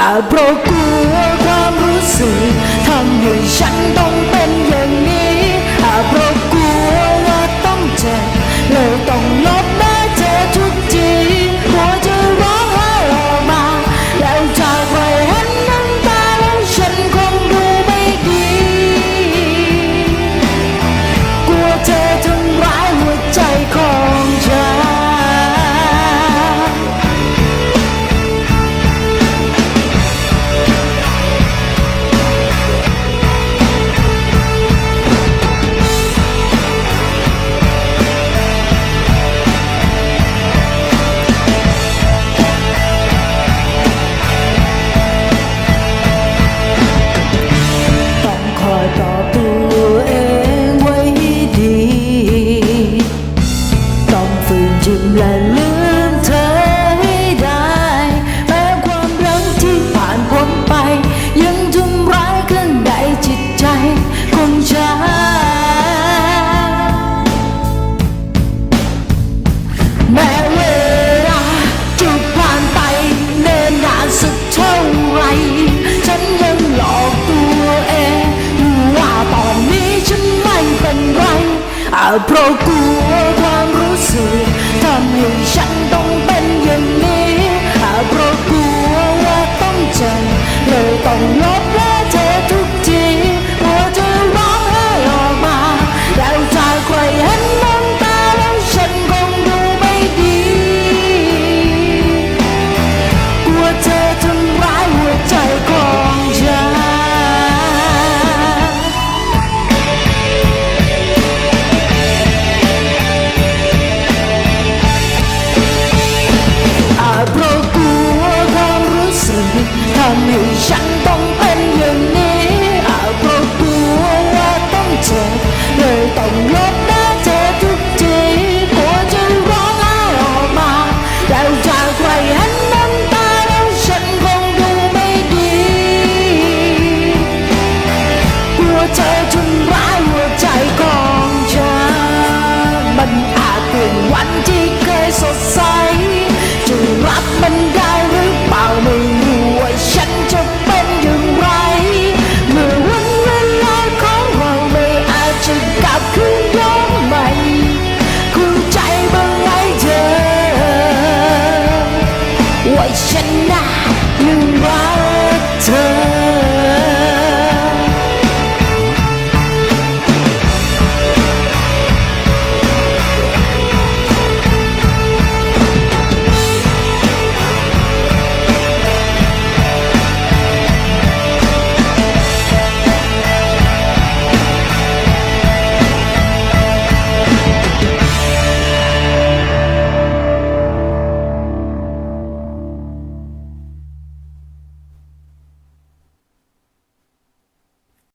แต่เพราะกลัวความรู้สึกทำให้ฉันต้องเป็นอย่าง อย่ฉันต้องเป็นอย่างนี้ หาเพราะกลัวว่าต้องจำเลยต้องลบำให้ฉันต้องเป็นอย่างนี้อาจเพราะกลัวว่าต้องเจ็บเลยต้อง